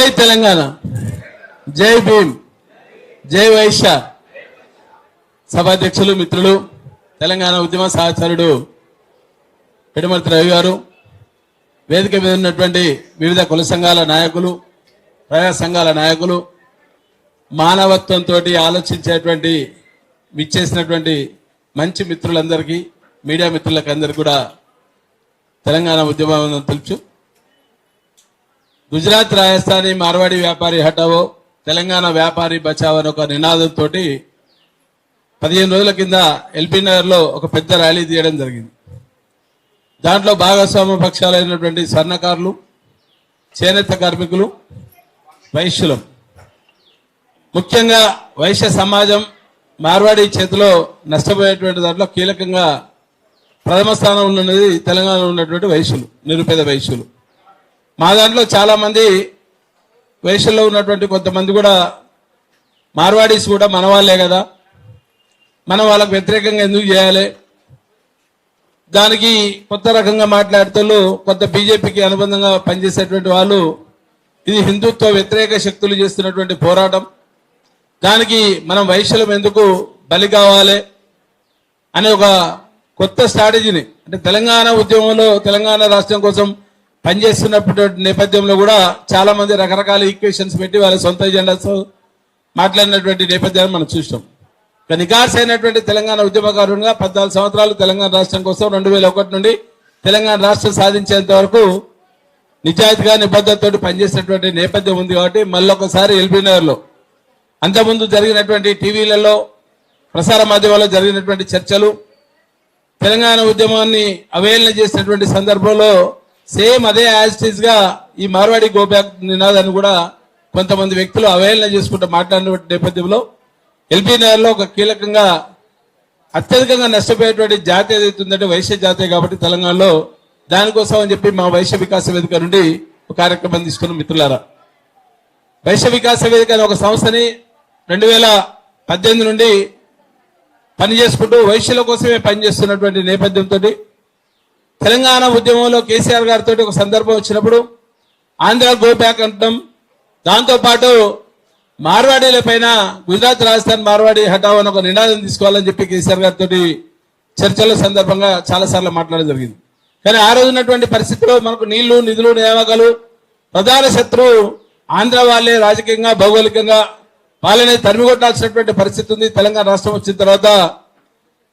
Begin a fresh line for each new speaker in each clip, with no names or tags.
జై తెలంగాణ. జై భీమ్. జై వైశ్య. సభాధ్యక్షులు మిత్రులు తెలంగాణ ఉద్యమ సహచరుడు పిడమర్తి రవి గారు వేదిక మీద ఉన్నటువంటి వివిధ కుల సంఘాల నాయకులు ప్రజా సంఘాల నాయకులు మానవత్వంతో ఆలోచించేటువంటి విచ్చేసినటువంటి మంచి మిత్రులందరికీ మీడియా మిత్రులకు అందరికీ కూడా తెలంగాణ ఉద్యమం తెలుసు గుజరాత్ రాజస్థానీ మార్వాడి వ్యాపారి హటావో తెలంగాణ వ్యాపారి బచావో అనే ఒక నినాదంతో పదిహేను రోజుల కింద ఎల్బీ నగర్లో ఒక పెద్ద ర్యాలీ తీయడం జరిగింది. దాంట్లో భాగస్వామ్య పక్షాలైనటువంటి సన్నకారులు చేనేత కార్మికులు వైశ్యులం. ముఖ్యంగా వైశ్య సమాజం మార్వాడి చేతిలో నష్టపోయేటువంటి దాంట్లో కీలకంగా ప్రథమ స్థానం ఉన్నది తెలంగాణలో ఉన్నటువంటి వైశ్యులు నిరుపేద వైశ్యులు. మా దాంట్లో చాలామంది వయసులో ఉన్నటువంటి కొంతమంది కూడా మార్వాడీస్ కూడా మన వాళ్ళే కదా. మనం వాళ్ళకు వ్యతిరేకంగా ఎందుకు చేయాలి? దానికి కొత్త రకంగా మాట్లాడుతూ కొంత బీజేపీకి అనుబంధంగా పనిచేసేటువంటి వాళ్ళు ఇది హిందుత్వ వ్యతిరేక శక్తులు చేస్తున్నటువంటి పోరాటం. దానికి మనం వైశ్యులం ఎందుకు బలి కావాలి అనే ఒక కొత్త స్ట్రాటజీని అంటే తెలంగాణ ఉద్యమంలో తెలంగాణ రాష్ట్రం కోసం పనిచేస్తున్నప్పుడు నేపథ్యంలో కూడా చాలా మంది రకరకాల ఈక్వేషన్స్ పెట్టి వాళ్ళ సొంత ఎజెండాతో మాట్లాడినటువంటి నేపథ్యాన్ని మనం చూసాం ఇక నికార్స్ అయినటువంటి తెలంగాణ ఉద్యమకారునిగా పద్నాలుగు సంవత్సరాలు తెలంగాణ రాష్ట్రం కోసం రెండు వేల ఒకటి నుండి తెలంగాణ రాష్ట్రం సాధించేంత వరకు నిజాయితీగా నిబద్ధతతో పనిచేసినటువంటి నేపథ్యం ఉంది కాబట్టి మళ్ళొకసారి ఎల్బీ నగర్లో అంతకుముందు జరిగినటువంటి టీవీలలో ప్రసార మాధ్యమాల్లో జరిగినటువంటి చర్చలు తెలంగాణ ఉద్యమాన్ని అవహేళన చేసినటువంటి సందర్భంలో సేమ్ అదే యాజిటీస్గా ఈ మార్వాడి గోబ్యాక్ నినాదాన్ని కూడా కొంతమంది వ్యక్తులు అవహేళన చేసుకుంటూ మాట్లాడిన నేపథ్యంలో ఎల్బీ నగర్లో ఒక కీలకంగా అత్యధికంగా నష్టపోయేటువంటి జాతి ఏదైతే ఉందంటే వైశ్య జాతి కాబట్టి తెలంగాణలో దానికోసం అని చెప్పి మా వైశ్య వికాస వేదిక నుండి ఒక కార్యక్రమం తీసుకున్న మిత్రులారా. వైశ్య వికాస వేదిక అనే ఒక సంస్థని రెండు వేల పద్దెనిమిది నుండి పని చేసుకుంటూ వైశ్యుల కోసమే పనిచేస్తున్నటువంటి నేపథ్యంతో తెలంగాణ ఉద్యమంలో కేసీఆర్ గారితో ఒక సందర్భం వచ్చినప్పుడు ఆంధ్ర గోబ్యాక్ అంటాం దాంతోపాటు మార్వాడీల పైన గుజరాత్ రాజస్థాన్ మార్వాడి హటావ్ అని ఒక నినాదం తీసుకోవాలని చెప్పి కేసీఆర్ గారితో చర్చల సందర్భంగా చాలా సార్లు మాట్లాడడం జరిగింది. కానీ ఆ రోజున్నటువంటి పరిస్థితిలో మనకు నీళ్ళు నిధులు నియామకాలు ప్రధాన శత్రువు ఆంధ్ర వాళ్ళే రాజకీయంగా భౌగోళికంగా వాళ్ళని తరిమి కొట్టాల్సినటువంటి పరిస్థితి ఉంది. తెలంగాణ రాష్ట్రం వచ్చిన తర్వాత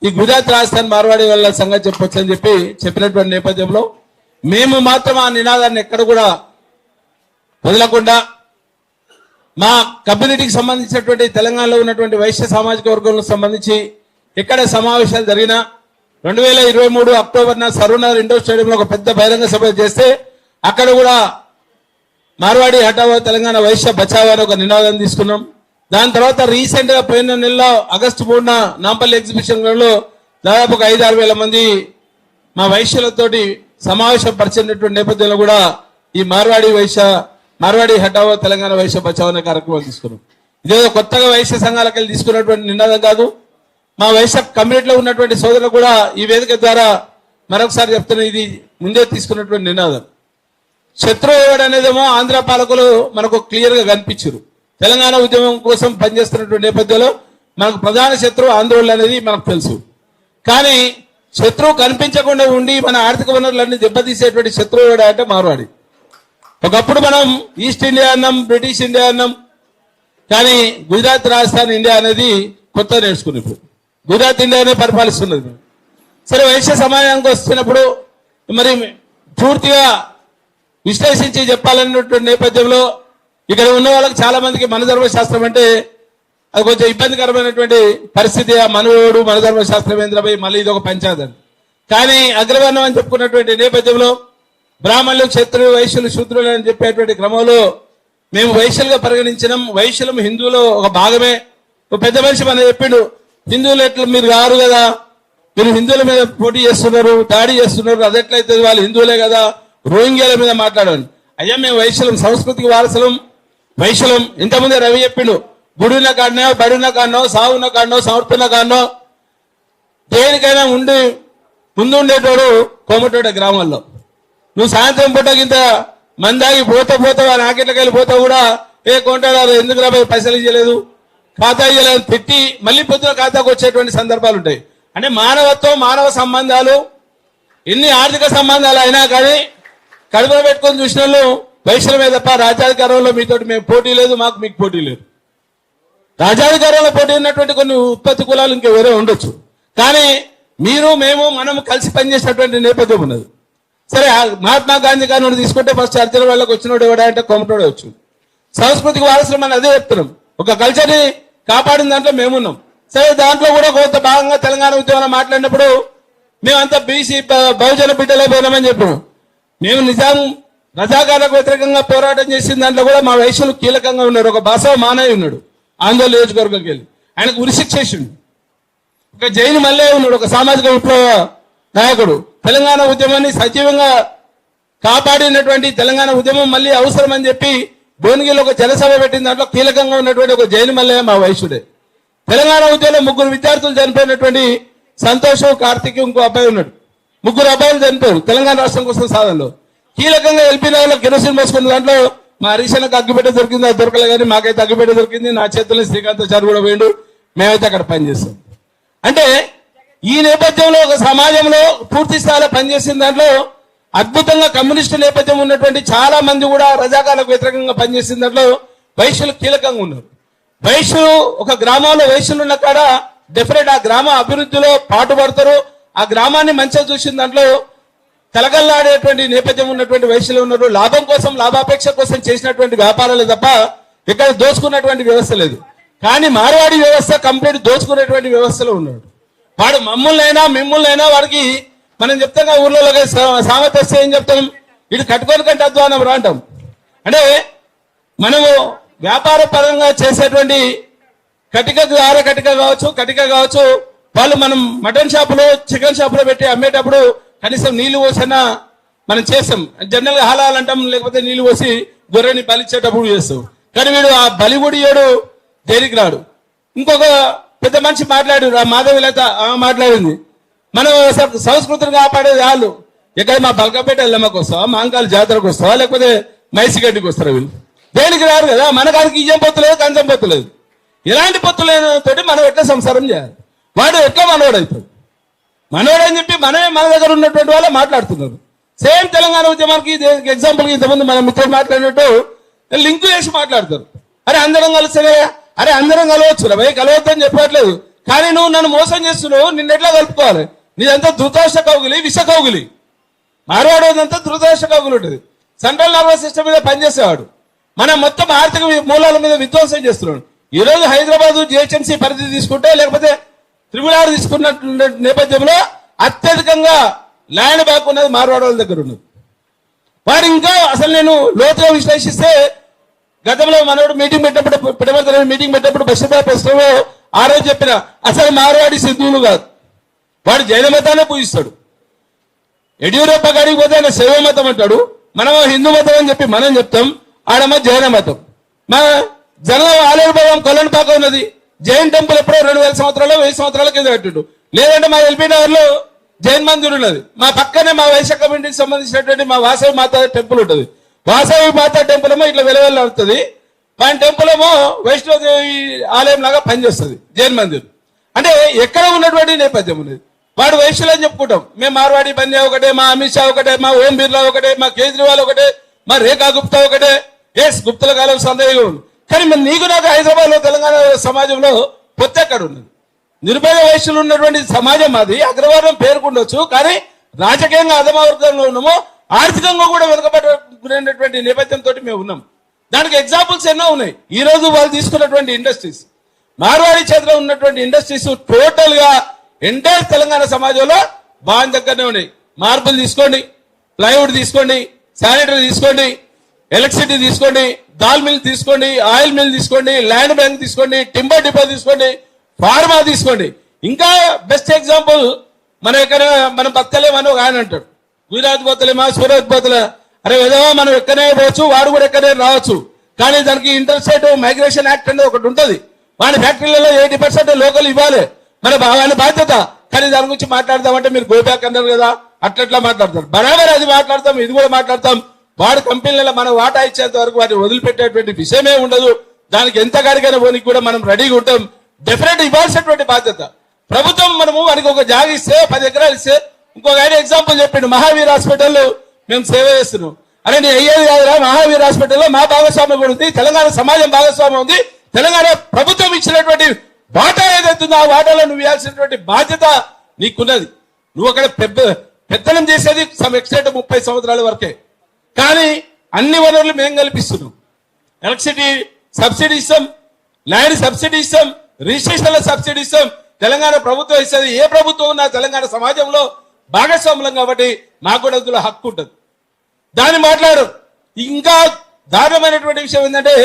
ఈ గుజరాత్ రాజస్థాన్ మార్వాడి వాళ్ళ సంగతి చెప్పొచ్చు అని చెప్పి చెప్పినటువంటి నేపథ్యంలో మేము మాత్రం ఆ నినాదాన్ని ఎక్కడ కూడా వదలకుండా మా కమ్యూనిటీకి సంబంధించినటువంటి తెలంగాణలో ఉన్నటువంటి వైశ్య సామాజిక వర్గంలో సంబంధించి ఎక్కడ సమావేశాలు జరిగినా రెండు వేల ఇరవై మూడు అక్టోబర్ నా సర్వనగర్ ఇండోర్ స్టేడియంలో ఒక పెద్ద బహిరంగ సభ చేస్తే అక్కడ కూడా మార్వాడి హటావో తెలంగాణ వైశ్య బచావో ఒక నినాదం తీసుకున్నాం. దాని తర్వాత రీసెంట్గా పోయిన నెలలో ఆగస్టు మూడున నాంపల్లి ఎగ్జిబిషన్లో దాదాపు ఒక ఐదు ఆరు వేల మంది మా వైశ్యులతోటి సమావేశం పరిచినటువంటి నేపథ్యంలో కూడా ఈ మార్వాడి వైశ్య మార్వాడి హటావో తెలంగాణ వైశ్య బచావో అనే కార్యక్రమం తీసుకున్నాం. ఇదేదో కొత్తగా వైశ్య సంఘాలకు వెళ్ళి తీసుకున్నటువంటి నినాదం కాదు. మా వైశ్య కమ్యూనిటీలో ఉన్నటువంటి సోదరులు కూడా ఈ వేదిక ద్వారా మరొకసారి చెప్తున్నా ఇది ముందే తీసుకున్నటువంటి నినాదం. శత్రువు ఎవడనేదేమో ఆంధ్ర పాలకులు మనకు క్లియర్గా కనిపించారు. తెలంగాణ ఉద్యమం కోసం పనిచేస్తున్నటువంటి నేపథ్యంలో మనకు ప్రధాన శత్రువు ఆందోళన అనేది మనకు తెలుసు. కానీ శత్రువు కనిపించకుండా ఉండి మన ఆర్థిక వనరులన్నీ దెబ్బతీసేటువంటి శత్రువు అంటే మారవాడి. ఒకప్పుడు మనం ఈస్ట్ ఇండియా అన్నాం బ్రిటిష్ ఇండియా అన్నాం. కానీ గుజరాత్ రాజస్థాన్ ఇండియా అనేది కొత్త నేర్చుకుని ఇప్పుడు. గుజరాత్ ఇండియానే పరిపాలిస్తున్నది. సరే వైశ్య సమాజానికి వస్తున్నప్పుడు మరి పూర్తిగా విశ్లేషించి చెప్పాలన్నటువంటి నేపథ్యంలో ఇక్కడ ఉన్న వాళ్ళకి చాలా మందికి మన అంటే అది కొంచెం ఇబ్బందికరమైనటువంటి పరిస్థితి. ఆ మనవుడు మన ఏంద్రపై మళ్ళీ ఇది ఒక పంచాయతీ కానీ అగ్రవర్ణం అని చెప్పుకున్నటువంటి నేపథ్యంలో బ్రాహ్మణులు క్షత్రులు వైశ్యులు శూద్రులు అని చెప్పేటువంటి క్రమంలో మేము వైశ్యులుగా పరిగణించినాం. వైశ్యులం హిందువులో ఒక భాగమే. ఒక పెద్ద మనిషి మన చెప్పిండు హిందువులు ఎట్లా? మీరు కారు కదా. మీరు హిందువుల మీద పోటీ చేస్తున్నారు దాడి చేస్తున్నారు. అది ఎట్లయితే వాళ్ళు హిందువులే కదా. రోహింగ్యాల మీద మాట్లాడాలి. అయ్యా మేము వైశ్యులం సంస్కృతికి వారసులం. వైశ్యులం ఇంతకుముందే రవి చెప్పిండు గుడిన కాడనో బడిన కాడనో సాగున కాడనో సమర్పణ కాడనో దేనికైనా ఉండి ముందు ఉండేటోడు గ్రామంలో. నువ్వు సాయంత్రం పూట కింద మందాగి పోతా పోతా నాకెట్లకి వెళ్ళి పోతా కూడా ఏ కొంటాడారు ఎందుకు రాబోయే పైసలు ఇవ్వలేదు ఖాతా ఇవ్వలేదు తిట్టి మళ్ళీ పొద్దున ఖాతాకు వచ్చేటువంటి సందర్భాలు ఉంటాయి. అంటే మానవత్వం మానవ సంబంధాలు ఎన్ని ఆర్థిక సంబంధాలు అయినా కానీ కడుపులో పెట్టుకొని చూసిన వాళ్ళు తప్ప రాజ్యాధికారంలో మీతోటి మేము పోటీ లేదు మాకు మీకు పోటీ లేదు. రాజ్యాధికారంలో పోటీ ఉన్నటువంటి కొన్ని ఉత్పత్తి కులాలు ఇంకా వేరే ఉండొచ్చు. కానీ మీరు మేము మనము కలిసి పనిచేసినటువంటి నేపథ్యం ఉన్నది. సరే మహాత్మా గాంధీ గారిని తీసుకుంటే ఫస్ట్ అర్జున వాళ్ళకి వచ్చినోడు ఎవడా అంటే కొమటోడే వచ్చు సంస్కృతికి వారసులు మనం అదే చెప్తున్నాం. ఒక కల్చర్ని కాపాడిన దాంట్లో మేమున్నాం. సరే దాంట్లో కూడా కొంత భాగంగా తెలంగాణ ఉద్యమంలో మాట్లాడినప్పుడు మేమంతా బీసీ బహుజన బిడ్డలే పోయినామని చెప్పాం. మేము నిజాం రజాకాలకు వ్యతిరేకంగా పోరాటం చేసిన దాంట్లో కూడా మా వయసులు కీలకంగా ఉన్నారు. ఒక బసవ మానయ్య ఉన్నాడు ఆందోళన నియోజకవర్గంకి వెళ్ళి. ఆయనకు ఉరిశిక్షేసిండు ఒక జైన్ మల్లయ్య ఉన్నాడు ఒక సామాజిక విప్లవ నాయకుడు. తెలంగాణ ఉద్యమాన్ని సజీవంగా కాపాడినటువంటి తెలంగాణ ఉద్యమం మళ్ళీ అవసరం అని చెప్పి భువనగిరిలో ఒక జనసభ పెట్టిన దాంట్లో కీలకంగా ఉన్నటువంటి ఒక జైన్ మల్లయ్య మా వయసుడే తెలంగాణ ఉద్యమంలో ముగ్గురు విద్యార్థులు చనిపోయినటువంటి సంతోషం కార్తీక్ ఇంకో అబ్బాయి ఉన్నాడు. ముగ్గురు అబ్బాయిలు చనిపోయారు తెలంగాణ రాష్ట్రం కోసం సాధనలో. కీలకంగా ఎల్పీ నగర్లో కిరోసిన్ పోసుకున్న దాంట్లో మా హరీషన్కి అగ్గిపెట్ట దొరికింది? అది దొరకలే కానీ మాకైతే అగ్గిపెట్ట దొరికింది. నా చేతుల్లో శ్రీకాంత్ చారు కూడా పోయిండు. మేమైతే అక్కడ పనిచేస్తాం. అంటే ఈ నేపథ్యంలో ఒక సమాజంలో పూర్తి స్థాయిలో పనిచేసిన దాంట్లో అద్భుతంగా కమ్యూనిస్టు నేపథ్యం ఉన్నటువంటి చాలా మంది కూడా రజాకాలకు వ్యతిరేకంగా పనిచేసిన దాంట్లో వైశ్యులు కీలకంగా ఉన్నారు. వైశ్యులు ఒక గ్రామంలో వైశ్యులు ఉన్న కాడ డెఫినెట్ ఆ గ్రామ అభివృద్ధిలో పాటుపడతారు. ఆ గ్రామాన్ని మంచిగా చూసిన దాంట్లో కలగల్లాడేటువంటి నేపథ్యం ఉన్నటువంటి వయసులో ఉన్నారు. లాభం కోసం లాభాపేక్ష కోసం చేసినటువంటి వ్యాపారాలు తప్ప ఇక్కడ దోచుకున్నటువంటి వ్యవస్థ లేదు. కానీ మార్వాడి వ్యవస్థ కంప్లీట్ దోచుకునేటువంటి వ్యవస్థలో ఉన్నాడు. వాడు మమ్మల్నైనా మిమ్మల్నైనా వాడికి మనం చెప్తాం ఊర్లలో ఊర్లో సామెత వస్తే ఏం చెప్తాం? ఇటు కట్టుకొని కంటే అధ్వానం రా అంటాం. అంటే మనము వ్యాపార పరంగా చేసేటువంటి కటిక ఆర కటిక కావచ్చు కటిక కావచ్చు వాళ్ళు మనం మటన్ షాపులో చికెన్ షాపులో పెట్టి అమ్మేటప్పుడు కనీసం నీళ్ళు పోసినా మనం చేస్తాం. జనరల్గా అంటాం లేకపోతే నీళ్ళు పోసి గొర్రెని బలిచ్చేటప్పుడు చేస్తాం. కానీ వీడు ఆ బలిగుడి ఏడు దేనికి రాడు? ఇంకొక పెద్ద మనిషి మాట్లాడు ఆ మాధవి లేత మాట్లాడింది. మనం సంస్కృతిని కాపాడేది వాళ్ళు. ఎక్కడ మా బల్కపేట ఎల్లమ్మకి వస్తావా మాంకాల జాతరకు వస్తావా లేకపోతే మైసిగడ్డికి వస్తారా వీళ్ళు? దేనికి రారు కదా మన కాడికి ఇయ్యం పొత్తులేదు కంచం పొత్తులేదు ఇలాంటి పొత్తు తోటి మనం ఎట్లా సంసారం చేయాలి? వాడు ఎట్లా మనవాడు అవుతాడు మనోడని చెప్పి మనమే మన దగ్గర ఉన్నటువంటి వాళ్ళే మాట్లాడుతున్నారు. సేమ్ తెలంగాణ ఉద్యమానికి ఎగ్జాంపుల్ ఇంతకుముందు మన మిత్రులు మాట్లాడినట్టు లింక్ చేసి మాట్లాడతారు. అరే అందరం కలిస్తే అరే అందరం కలవచ్చు కలవద్దు కలవద్దని చెప్పట్లేదు. కానీ నువ్వు నన్ను మోసం చేస్తున్నావు నిన్న ఎట్లా కలుపుకోవాలి? నీదంతా ధృతాశ కౌగులి విష కౌగులి. మార్వాడేదంతా ధృతాశ కౌగులు ఉంటుంది. సెంట్రల్ నర్వస్ సిస్టమ్ మీద పనిచేసేవాడు. మనం మొత్తం ఆర్థిక మూలాల మీద విధ్వంసం చేస్తున్నాడు. ఈ రోజు హైదరాబాద్ జిహెచ్ఎంసీ పరిధి తీసుకుంటే లేకపోతే త్రిపుల్ ఆర్ నేపథ్యంలో అత్యధికంగా ల్యాండ్ బ్యాక్ ఉన్నది మార్వాడ వాళ్ళ దగ్గర ఉన్నది. వారు ఇంకా అసలు నేను లోతుగా విశ్లేషిస్తే గతంలో మనోడు మీటింగ్ పెట్టినప్పుడు పిడమర్తల మీటింగ్ పెట్టినప్పుడు బస్సుపై ప్రశ్నలో ఆ రోజు చెప్పిన అసలు మార్వాడి సిద్ధువులు కాదు. వాడు జైన మతాన్ని పూజిస్తాడు. యడ్యూరప్ప గారికి పోతే ఆయన శైవ మతం అంటాడు. మనం హిందూ మతం అని చెప్పి మనం చెప్తాం. ఆడమ్మ జైన మతం. మా జనం ఆలయ ఆలయభావం కొల్లనిపాక ఉన్నది. జైన్ టెంపుల్ ఎప్పుడో రెండు వేల సంవత్సరాలు వెయ్యి సంవత్సరాల కింద కట్టిండు. లేదంటే మా ఎల్బీ నగర్లో జైన్ మందిర్ ఉన్నది. మా పక్కనే మా వైశ్య కమ్యూనిటీకి సంబంధించినటువంటి మా వాసవి మాత టెంపుల్ ఉంటుంది. వాసవి మాత టెంపుల్ ఏమో ఇట్లా వెలవెల్లాడుతుంది వాని టెంపుల్ ఏమో వైష్ణోదేవి ఆలయం లాగా పనిచేస్తుంది జైన్ మందిర్. అంటే ఎక్కడ ఉన్నటువంటి నేపథ్యం ఉన్నది? వాడు వైశ్యులు అని చెప్పుకుంటాం. మేము మార్వాడి బంద్యా ఒకటే మా అమిత్ షా ఒకటే మా ఓం బిర్లా ఒకటే మా కేజ్రీవాల్ ఒకటే మా రేఖా గుప్తా ఒకటే. ఎస్ గుప్తుల కాలం సందేహం కానీ మరి నీకు నాకు హైదరాబాద్లో తెలంగాణ సమాజంలో పొత్తి అక్కడ ఉన్నది. నిరుపేద వయస్సులు ఉన్నటువంటి సమాజం అది అగ్రవర్ణం పేర్కొండొచ్చు కానీ రాజకీయంగా అధమవర్గంలో ఉన్నాము ఆర్థికంగా కూడా వెనుకబడినటువంటి నేపథ్యంతో మేము ఉన్నాం. దానికి ఎగ్జాంపుల్స్ ఎన్నో ఉన్నాయి. ఈ రోజు వాళ్ళు తీసుకున్నటువంటి ఇండస్ట్రీస్ మార్వాడి చేతిలో ఉన్నటువంటి ఇండస్ట్రీస్ టోటల్గా ఎంటైర్ తెలంగాణ సమాజంలో బాగా దగ్గరనే ఉన్నాయి. మార్బుల్ తీసుకోండి ప్లైవుడ్ తీసుకోండి శానిటరీ తీసుకోండి ఎలక్ట్రిసిటీ తీసుకోండి దాల్ మిల్ తీసుకోండి ఆయిల్ మిల్ తీసుకోండి ల్యాండ్ బ్యాంక్ తీసుకోండి టింబర్ డిపో తీసుకోండి ఫార్మా తీసుకోండి. ఇంకా బెస్ట్ ఎగ్జాంపుల్ మన ఎక్కడ మనం బతకలేమని ఒక ఆయన అంటాడు. గుజరాత్ పోతలేమా సూరత్ పోతలే. అరే ఏదో మనం ఎక్కడనే పోవచ్చు వాడు కూడా ఎక్కడనే రావచ్చు. కానీ దానికి ఇంటర్స్టేట్ మైగ్రేషన్ యాక్ట్ అనేది ఒకటి ఉంటుంది. వాడి ఫ్యాక్టరీలలో ఎయిటీ పర్సెంట్ లోకల్ ఇవ్వాలి. మన ఆయన బాధ్యత. కానీ దాని గురించి మాట్లాడదామంటే మీరు గోబ్యాక్ అన్నారు కదా అట్లట్లా మాట్లాడతారు. బరాబర్ అది మాట్లాడతాం ఇది కూడా మాట్లాడతాం. వాడి కంపెనీలలో మనం వాటా ఇచ్చేంత వరకు వాటిని వదిలిపెట్టేటువంటి విషయమే ఉండదు. దానికి ఎంత గడికైనా పోనీ కూడా మనం రెడీగా ఉంటాం. డెఫినెట్ ఇవ్వాల్సినటువంటి బాధ్యత. ప్రభుత్వం మనము వారికి ఒక జాగ ఇస్తే పది ఎకరాలు ఇస్తే ఇంకొక ఆయన ఎగ్జాంపుల్ చెప్పిండు మహావీర్ హాస్పిటల్లో మేము సేవ చేస్తున్నాం. అరే నేను అయ్యేది కాదురా మహావీర్ హాస్పిటల్లో మా భాగస్వామ్యం కూడా ఉంది తెలంగాణ సమాజం భాగస్వామ్యం ఉంది. తెలంగాణ ప్రభుత్వం ఇచ్చినటువంటి వాటా ఏదైతుందో ఆ వాటాలో నువ్వు ఇవ్వాల్సినటువంటి బాధ్యత నీకున్నది. నువ్వు అక్కడ పెద్ద పెత్తనం చేసేది సమ్ ఎక్స్టెంట్ ముప్పై సంవత్సరాల వరకే. కానీ అన్ని వనరులు మేము కల్పిస్తున్నాం. ఎలక్ట్రిసిటీ సబ్సిడీ ఇస్తాం ల్యాండ్ సబ్సిడీ ఇస్తాం రిజిస్ట్రేషన్ల సబ్సిడీ ఇస్తాం. తెలంగాణ ప్రభుత్వం ఇస్తుంది ఏ ప్రభుత్వం ఉన్నా తెలంగాణ సమాజంలో భాగస్వాములం కాబట్టి మాకు కూడా అందులో హక్కు ఉంటుంది. దాన్ని మాట్లాడరు ఇంకా దారుణమైనటువంటి విషయం ఏంటంటే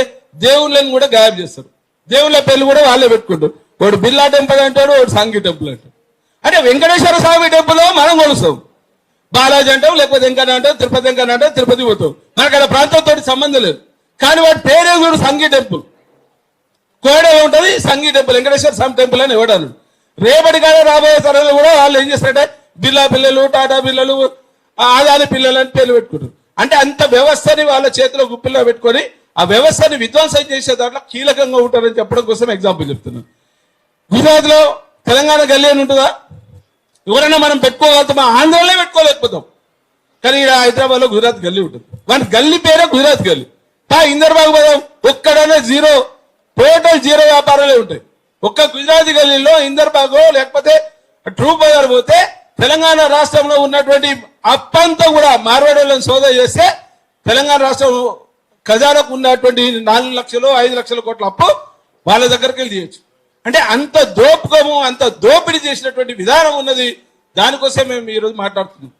దేవుళ్ళని కూడా గాయం చేస్తారు. దేవుళ్ళ పేర్లు కూడా వాళ్ళే పెట్టుకుంటారు. వాడు బిర్లా టెంపుల్ అంటాడు వాడు సాంఘీ టెంపుల్ అంటాడు. అంటే వెంకటేశ్వర స్వామి టెంపుల్ మనం కొలుస్తాం. బాలాజీ అంటాం లేకపోతే ఇంకా అంటాం తిరుపతి ఇంకా అంటాం తిరుపతి పోతాం మనకు ఆ ప్రాంతంతో సంబంధం లేదు. కానీ వాటి పేరే చూడు సంఘీ టెంపుల్. కోడ ఉంటుంది సంఘీ టెంపుల్ వెంకటేశ్వర స్వామి టెంపుల్ అని ఇవ్వడాను రేపటి కాడ రాబోయే తరంలో కూడా వాళ్ళు ఏం చేస్తారంటే బిర్లా పిల్లలు టాటా పిల్లలు ఆదాని పిల్లలు అని పేర్లు పెట్టుకుంటారు. అంటే అంత వ్యవస్థని వాళ్ళ చేతిలో గుప్పిల్లో పెట్టుకొని ఆ వ్యవస్థని విధ్వంసం చేసే దాంట్లో కీలకంగా ఉంటారని చెప్పడం కోసం ఎగ్జాంపుల్ చెప్తున్నాను. గుజరాత్లో తెలంగాణ గల్లీ అని ఉంటుందా? ఎవరైనా మనం పెట్టుకోగలుగుతామా? ఆంధ్రలో పెట్టుకోలేకపోతాం. కానీ ఇక్కడ హైదరాబాద్లో గుజరాత్ గల్లీ ఉంటుంది. వాటి గల్లీ పేరే గుజరాత్ గల్లీ. పా ఇందర్బాగ్ పోదాం. ఒక్కడనే జీరో. టోటల్ జీరో వ్యాపారాలే ఉంటాయి. ఒక్క గుజరాత్ గల్లీలో ఇందర్బాగ్ లేకపోతే ట్రూ బజార్ పోతే తెలంగాణ రాష్ట్రంలో ఉన్నటువంటి అప్పంతా కూడా మార్వాడీలను సోదా చేస్తే తెలంగాణ రాష్ట్రం ఖజానాకు ఉన్నటువంటి నాలుగు లక్షలు ఐదు లక్షల కోట్ల అప్పు వాళ్ళ దగ్గరికి వెళ్ళి చేయొచ్చు అంటే అంత దోపకము అంత దోపిడీ చేసినటువంటి విధానం ఉన్నది. దానికోసం మేము ఈరోజు మాట్లాడుతున్నాం.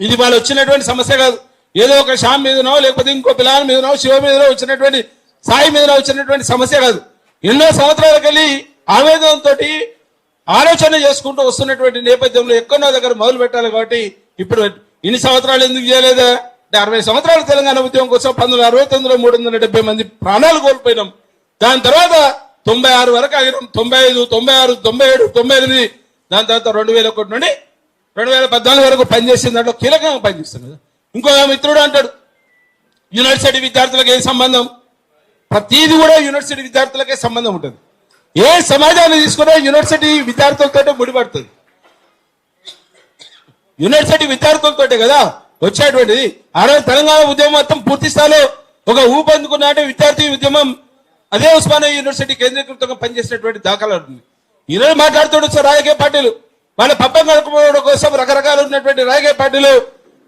ఇది వాళ్ళు వచ్చినటువంటి సమస్య కాదు. ఏదో ఒక షామ్ మీదనో లేకపోతే ఇంకో పిల్లల మీదనో శివ మీదనో వచ్చినటువంటి సాయి మీదనో వచ్చినటువంటి సమస్య కాదు. ఎన్నో సంవత్సరాలకు వెళ్ళి ఆవేదనతో ఆలోచన చేసుకుంటూ వస్తున్నటువంటి నేపథ్యంలో ఎక్కడో దగ్గర మొదలు పెట్టాలి కాబట్టి ఇప్పుడు ఇన్ని సంవత్సరాలు ఎందుకు చేయలేదా? అంటే అరవై సంవత్సరాలు తెలంగాణ ఉద్యమం కోసం పంతొమ్మిది అరవై తొమ్మిదిలో మూడు వందల డెబ్బై మంది ప్రాణాలు కోల్పోయినాం. దాని తర్వాత తొంభై ఆరు వరకు ఆగినాం. తొంభై ఐదు తొంభై ఆరు తొంభై ఏడు తొంభై ఎనిమిది. దాని తర్వాత రెండు వేల ఒకటి నుండి రెండు వేల పద్నాలుగు వరకు పనిచేసిన దాంట్లో కీలకంగా పనిచేస్తున్నది ఇంకో మిత్రుడు అంటాడు యూనివర్సిటీ విద్యార్థులకు ఏ సంబంధం? ప్రతిదీ కూడా యూనివర్సిటీ విద్యార్థులకే సంబంధం ఉంటుంది. ఏ సమాజాన్ని తీసుకున్నా యూనివర్సిటీ విద్యార్థులతో ముడిపడుతుంది. యూనివర్సిటీ విద్యార్థులతోటే కదా వచ్చేటువంటిది. ఆ రోజు తెలంగాణ ఉద్యమం మొత్తం పూర్తి స్థాయిలో ఒక ఊపందుకున్నట్టు విద్యార్థి ఉద్యమం అదే ఉస్మానియా యూనివర్సిటీ కేంద్రీకృతంగా పనిచేసినటువంటి దాఖలా ఉంది ఈరోజు మాట్లాడుతూ సార్ రాజకీయ పార్టీలు వాళ్ళ పబ్బం కలుపుకోవడం కోసం రకరకాలు ఉన్నటువంటి రాజకీయ పార్టీలు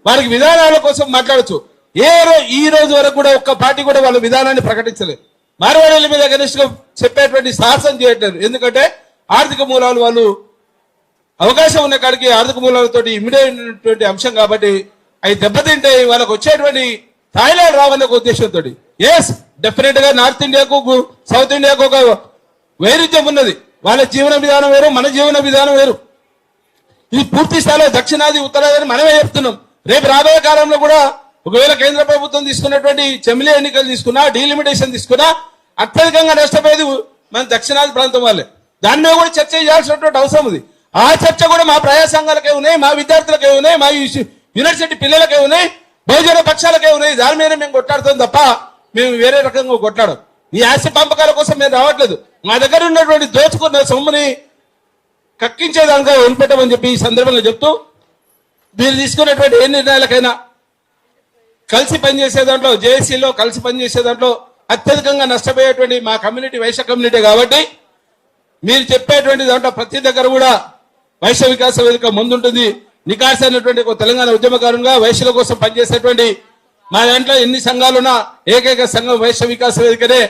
వారికి విధానాల కోసం మాట్లాడచ్చు. ఏ ఈ రోజు వరకు కూడా ఒక్క పార్టీ కూడా వాళ్ళ విధానాన్ని ప్రకటించలేదు. మార్వాడీల మీద గనిష్గా చెప్పేటువంటి సాహసం చేయట్లేదు. ఎందుకంటే ఆర్థిక మూలాలు వాళ్ళు అవకాశం ఉన్న కాడికి ఆర్థిక మూలాలతో ఉన్నటువంటి అంశం కాబట్టి అవి దెబ్బతింటే వాళ్ళకు వచ్చేటువంటి థాయిలాండ్ రావన్న ఒక ఉద్దేశంతో. ఎస్ డెఫినెట్గా నార్త్ ఇండియాకు సౌత్ ఇండియాకు ఒక వైరుధ్యం ఉన్నది. వాళ్ళ జీవన విధానం వేరు మన జీవన విధానం వేరు. ఇది పూర్తి స్థాయిలో దక్షిణాది ఉత్తరాది అని మనమే చెప్తున్నాం. రేపు రాబోయే కాలంలో కూడా ఒకవేళ కేంద్ర ప్రభుత్వం తీసుకున్నటువంటి చెమిలీ ఎన్నికలు తీసుకున్నా డీలిమిటేషన్ తీసుకున్నా అత్యధికంగా నష్టపోయేది మన దక్షిణాది ప్రాంతం వాళ్ళే. దాని మీద కూడా చర్చ చేయాల్సినటువంటి అవసరం ఉంది. ఆ చర్చ కూడా మా ప్రజా సంఘాలకే ఉన్నాయి మా విద్యార్థులకే ఉన్నాయి మా యూనివర్సిటీ పిల్లలకే ఉన్నాయి. బహుజన పక్షాలకే ఉన్నాయి. దాని మీద మేము కొట్లాడుతాం తప్ప మేము వేరే రకంగా కొట్లాడం ఈ ఆస్తి పంపకాల కోసం మేము రావట్లేదు. మా దగ్గర ఉన్నటువంటి దోచుకున్న సొమ్ముని కక్కించేదానిగా వదిలిపెట్టమని చెప్పి ఈ సందర్భంలో చెప్తూ మీరు తీసుకున్నటువంటి ఏ నిర్ణయాలకైనా కలిసి పనిచేసే దాంట్లో జేఏసీలో కలిసి పనిచేసే దాంట్లో అత్యధికంగా నష్టపోయేటువంటి మా కమ్యూనిటీ వైశ్య కమ్యూనిటీ కాబట్టి మీరు చెప్పేటువంటి దాంట్లో ప్రతి దగ్గర కూడా వైశ్య వికాస వేదిక ముందుంటుంది. నికాస్ అయినటువంటి ఒక తెలంగాణ ఉద్యమకారునిగా వైశ్యుల కోసం పనిచేసేటువంటి మా దాంట్లో ఎన్ని సంఘాలున్నా ఏకైక సంఘం వైశ్య వికాస వేదికనే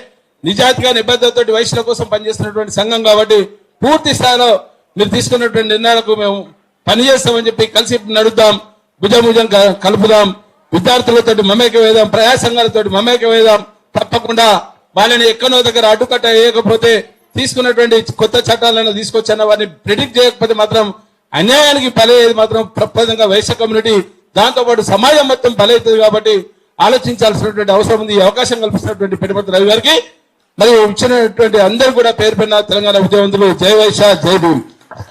నిజాతిగా నిబద్ధతతో వైశ్యుల కోసం పనిచేస్తున్నటువంటి సంఘం కాబట్టి పూర్తి స్థాయిలో మీరు తీసుకున్నటువంటి నిర్ణయాలకు మేము పనిచేస్తామని చెప్పి కలిసి నడుద్దాం భుజభుజం కలుపుదాం విద్యార్థులతో మమేక వేదాం ప్రజా సంఘాలతో మమేక వేదాం తప్పకుండా వాళ్ళని ఎక్కడో దగ్గర అడ్డుకట్ట వేయకపోతే తీసుకున్నటువంటి కొత్త చట్టాలను తీసుకొచ్చిన వారిని ప్రిడిక్ట్ చేయకపోతే మాత్రం అన్యాయానికి బలయ్యేది మాత్రం ప్రపంచంగా వైశ్య కమ్యూనిటీ దాంతో పాటు సమాజం మొత్తం బలవుతుంది కాబట్టి ఆలోచించాల్సినటువంటి అవసరం ఉంది ఈ అవకాశం కల్పిస్తున్నటువంటి పెట్టుబడి రవి గారికి. మరియు ఇచ్చినటువంటి అందరూ కూడా పేరు పెన్న తెలంగాణ విద్యావంతులు. జై వైశ్య జై భూమి.